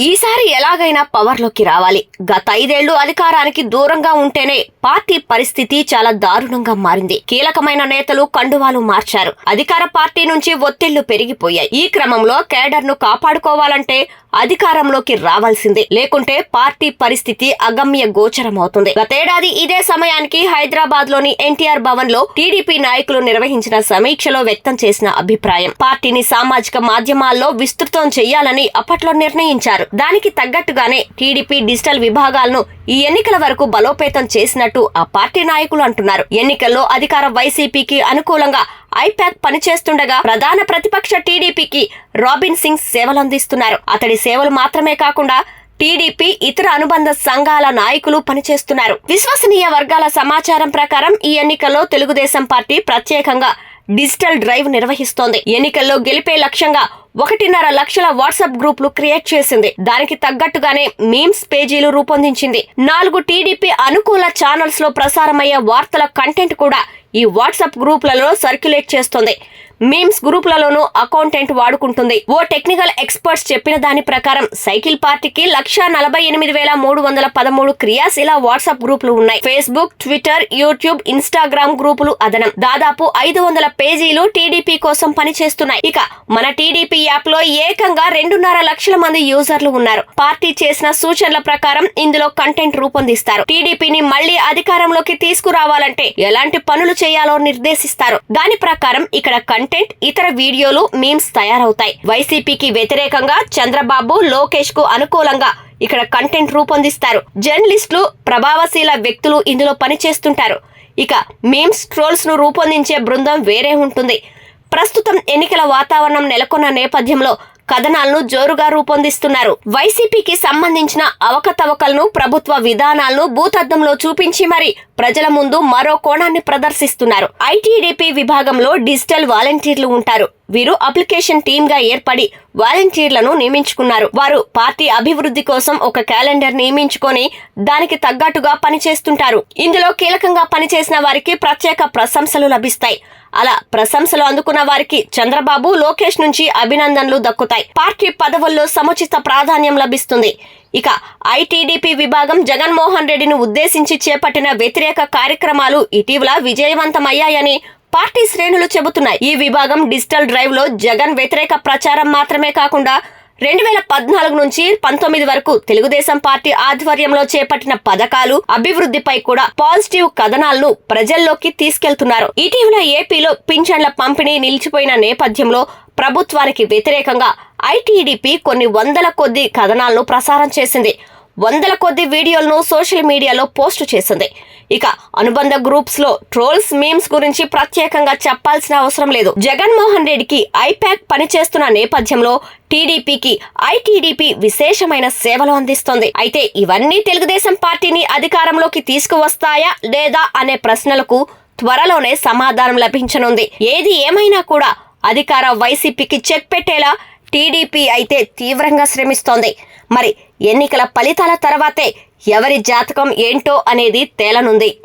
ఈసారి ఎలాగైనా పవర్లోకి రావాలి. గత ఐదేళ్ళు అధికారానికి దూరంగా ఉంటేనే పార్టీ పరిస్థితి చాలా దారుణంగా మారింది. కీలకమైన నేతలు కండువాలు మార్చారు. అధికార పార్టీ నుంచి ఒత్తిళ్ళు పెరిగిపోయాయి. ఈ క్రమంలో కేడర్ను కాపాడుకోవాలంటే అధికారంలోకి రావాల్సిందే. లేకుంటే పార్టీ పరిస్థితి అగమ్య గోచరమవుతుంది. గతేడాది ఇదే సమయానికి హైదరాబాద్లోని ఎన్టీఆర్ భవన్లో టీడీపీ నాయకులు నిర్వహించిన సమీక్షలో వ్యక్తం చేసిన అభిప్రాయం. పార్టీని సామాజిక మాధ్యమాల్లో విస్తృతం చేయాలని అప్పట్లో నిర్ణయించారు. దానికి తగ్గట్టుగానే టీడీపీ డిజిటల్ విభాగాలను ఈ ఎన్నికల వరకు బలోపేతం చేసినట్టు ఆ పార్టీ నాయకులు అంటున్నారు. ఎన్నికల్లో అధికార వైసీపీకి అనుకూలంగా ఐపాక్ పనిచేస్తుండగా ప్రధాన ప్రతిపక్ష టీడీపీకి రాబిన్ సింగ్ సేవలందిస్తున్నారు. అతడి సేవలు మాత్రమే కాకుండా టీడీపీ ఇతర అనుబంధ సంఘాల నాయకులు పనిచేస్తున్నారు. విశ్వసనీయ వర్గాల సమాచారం ప్రకారం ఈ ఎన్నికల్లో తెలుగుదేశం పార్టీ ప్రత్యేకంగా డిజిటల్ డ్రైవ్ నిర్వహిస్తోంది. ఎన్నికల్లో గెలిపే లక్ష్యంగా ఒకటిన్నర లక్షల వాట్సాప్ గ్రూపులు క్రియేట్ చేసింది. దానికి తగ్గట్టుగానే మీమ్స్ పేజీలు రూపొందించింది. నాలుగు టీడీపీ అనుకూల ఛానల్స్లో ప్రసారమయ్యే వార్తల కంటెంట్ కూడా ఈ వాట్సాప్ గ్రూపులలో సర్క్యులేట్ చేస్తోంది. మీమ్స్ గ్రూపులలోనూ అకౌంటెంట్ వాడుకుంటుంది. ఓ టెక్నికల్ ఎక్స్పర్ట్స్ చెప్పిన దాని ప్రకారం సైకిల్ పార్టీకి లక్ష నలభై ఎనిమిది వేల మూడు వందల పదమూడు క్రియాశీల వాట్సాప్ గ్రూపులు ఉన్నాయి. ఫేస్బుక్ ట్విట్టర్ యూట్యూబ్ ఇన్స్టాగ్రామ్ గ్రూపులు అదనం. దాదాపు ఐదు వందల పేజీలు టీడీపీ కోసం పనిచేస్తున్నాయి. ఇక మన టీడీపీ యాప్లో ఏకంగా రెండున్నర లక్షల మంది యూజర్లు ఉన్నారు. పార్టీ చేసిన సూచనల ప్రకారం ఇందులో కంటెంట్ రూపొందిస్తారు. టీడీపీని మళ్ళీ అధికారంలోకి తీసుకురావాలంటే ఎలాంటి పనులు చేయాలో నిర్దేశిస్తారు. దాని ప్రకారం ఇక్కడ కంటెంట్ ఇతర వీడియోలు మీమ్స్ తయారవుతాయి. వైసీపీకి వ్యతిరేకంగా చంద్రబాబు లోకేష్కు అనుకూలంగా ఇక్కడ కంటెంట్ రూపొందిస్తారు. జర్నలిస్టులు ప్రభావశీల వ్యక్తులు ఇందులో పనిచేస్తుంటారు. ఇక మీమ్స్ ట్రోల్స్ను రూపొందించే బృందం వేరే ఉంటుంది. ప్రస్తుతం ఎన్నికల వాతావరణం నెలకొన్న నేపథ్యంలో కథనాలను జోరుగా రూపొందిస్తున్నారు. వైసీపీకి సంబంధించిన అవకతవకలను ప్రభుత్వ విధానాలను భూతద్దంలో చూపించి మరి ప్రజల ముందు మరో కోణాన్ని ప్రదర్శిస్తున్నారు. ఐటీడీపీ విభాగంలో డిజిటల్ వాలంటీర్లు ఉంటారు. వీరు అప్లికేషన్ టీమ్గా ఏర్పడి వాలంటీర్లను నియమించుకున్నారు. వారు పార్టీ అభివృద్ధి కోసం ఒక క్యాలెండర్ నియమించుకొని దానికి తగ్గట్టుగా పనిచేస్తుంటారు. ఇందులో కీలకంగా పనిచేసిన వారికి ప్రత్యేక ప్రశంసలు లభిస్తాయి. అలా ప్రశంసలు అందుకున్న వారికి చంద్రబాబు లోకేష్ నుంచి అభినందనలు దక్కుతాయి. పార్టీ పదవుల్లో సముచిత ప్రాధాన్యం లభిస్తుంది. ఇక ఐటీడీపీ విభాగం జగన్మోహన్ రెడ్డిని ఉద్దేశించి చేపట్టిన వ్యతిరేక కార్యక్రమాలు ఇటీవల విజయవంతమయ్యాయని పార్టీ శ్రేణులు చెబుతున్నాయి. ఈ విభాగం డిజిటల్ డ్రైవ్లో జగన్ వ్యతిరేక ప్రచారం మాత్రమే కాకుండా రెండు వేల పద్నాలుగు నుంచి పంతొమ్మిది వరకు తెలుగుదేశం పార్టీ ఆధ్వర్యంలో చేపట్టిన పథకాలు అభివృద్ధిపై కూడా పాజిటివ్ కథనాలను ప్రజల్లోకి తీసుకెళ్తున్నారు. ఇటీవల ఏపీలో పింఛన్ల పంపిణీ నిలిచిపోయిన నేపథ్యంలో ప్రభుత్వానికి వ్యతిరేకంగా ఐటీడీపీ కొన్ని వందల కొద్ది కథనాలను ప్రసారం చేసింది. వందల కొద్ది వీడియోలను సోషల్ మీడియాలో పోస్టు చేసింది. ఇక అనుబంధ గ్రూప్స్లో ట్రోల్స్ మీమ్స్ గురించి ప్రత్యేకంగా చెప్పాల్సిన అవసరం లేదు. జగన్మోహన్ రెడ్డికి ఐప్యాక్ పనిచేస్తున్న నేపథ్యంలో టీడీపీకి ఐటీడీపీ విశేషమైన సేవలు అందిస్తోంది. అయితే ఇవన్నీ తెలుగుదేశం పార్టీని అధికారంలోకి తీసుకువస్తాయా లేదా అనే ప్రశ్నలకు త్వరలోనే సమాధానం లభించనుంది. ఏది ఏమైనా కూడా అధికార వైసీపీకి చెక్ పెట్టేలా టీడీపీ అయితే తీవ్రంగా శ్రమిస్తోంది. మరి ఎన్నికల ఫలితాల తర్వాతే ఎవరి జాతకం ఏంటో అనేది తేలనుంది.